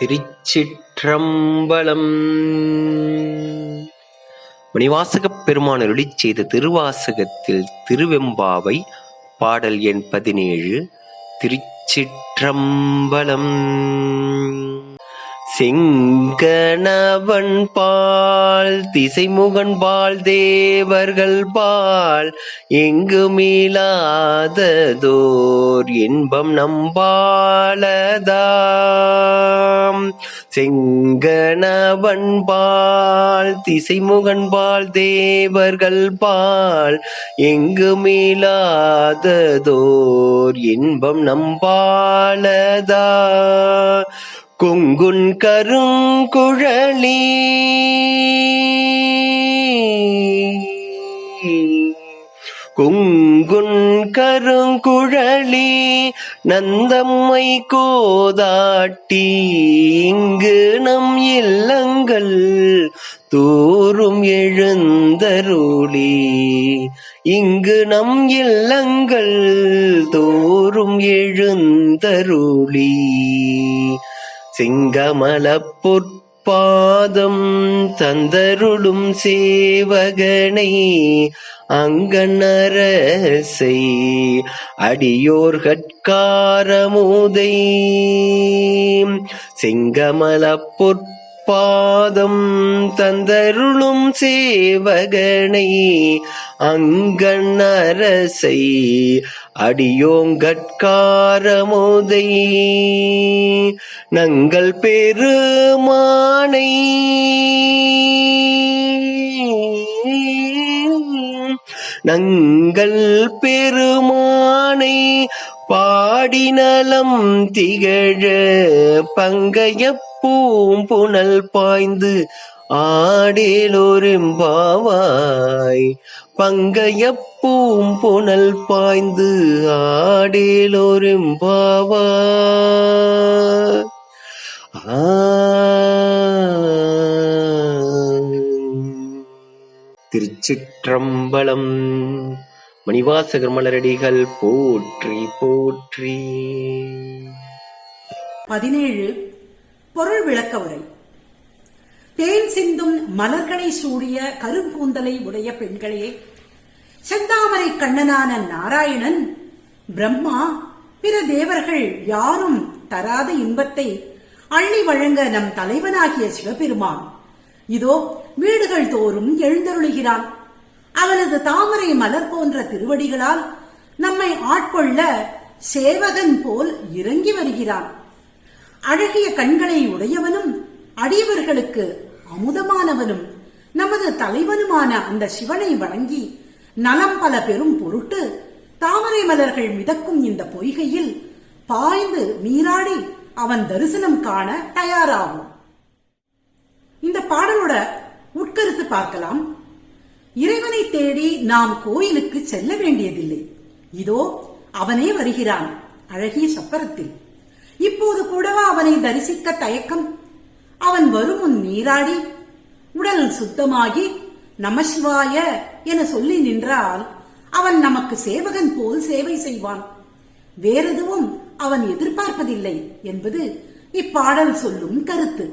திருச்சிற்றம்பலம். மணிவாசகப் பெருமான் செய்த திருவாசகத்தில் திருவெம்பாவை பாடல் எண் பதினேழு திருச்சிற்றம்பலம். கணவன் பால் திசைமுகன் பால் தேவர்கள் பால் எங்குமிலாததோர் இன்பம் நம்பாலதாம். செங்கணவன் பால் திசைமுகன் பால் தேவர்கள் பால் எங்கு மீளாததோர் இன்பம் நம்பாலதா. கொங்குன் கருங்குழலி கொங்குன் கருங்குழலி நந்தம்மை கோதாட்டி. இங்கு நம் இல்லங்கள் தோறும் எழுந்தருளி. இங்கு நம் இல்லங்கள் தோறும் எழுந்தருளி. சிங்கமலப் பொற்பாதம் தந்தருளும் சேவகனை அங்கனரசை அடியோர்கட்காரமுதை. சிங்கமலப் பாதம் தந்தருளும் சேவகனை அங்கனரசை அடியோங்கட்காரமுதை. நங்கள் பெருமானை நங்கள் பெருமானை பாடினலம் திகழ பங்கைய பூம்புணல் பாய்ந்து ஆடேலோரெம்பாவாய் பங்கைய பூம்புணல் பாய்ந்து ஆடேலோரெம்பாவாய் ஆ. திருச்சிற்றம்பலம் மணிவாசகர் மலரடிகள் போற்றி போற்றி. பதினேழு பொருள் விளக்க உரை. தேன் சிந்தும் மலர்களை சூடிய கருங்கூந்தலை உடைய பெண்களே செந்தாமரை கண்ணனான நாராயணன் பிரம்மா பிற தேவர்கள் யாரும் தராத இன்பத்தை அள்ளி வழங்க நம் தலைவனாகிய சிவபெருமான் இதோ வீடுகள் தோறும் எழுந்தருளுகிறான். அவரது தாமரை மலர் போன்ற திருவடிகளால் நம்மை ஆட்கொள்ள சேவகன் போல் இறங்கி வருகிறான். அழகிய கண்களை உடையவனும் அடியவர்களுக்கு அமுதமானவனும் நமது தலைவனுமான அந்த சிவனை வணங்கி நலம் பல பெரும் பொருட்டு தாமரை மலர்கள் மிதக்கும் இந்த பொய்கையில் பாய்ந்து நீராடி அவன் தரிசனம் காண தயாராகும். இந்த பாடலோட உட்கருத்து பார்க்கலாம். இறைவனை தேடி நாம் கோயிலுக்கு செல்ல வேண்டியதில்லை. இதோ அவனே வருகிறான் அழகிய சப்பரத்தில். இப்போது கூடவா அவனை தரிசிக்க தயக்கம்? அவன் வரும் முன் நீராடி உடல் சுத்தமாகி நமசிவாய என சொல்லி நின்றால் அவன் நமக்கு சேவகன் போல் சேவை செய்வான். வேறெதுவும் அவன் எதிர்பார்ப்பதில்லை என்பது இப்பாடல் சொல்லும் கருத்து.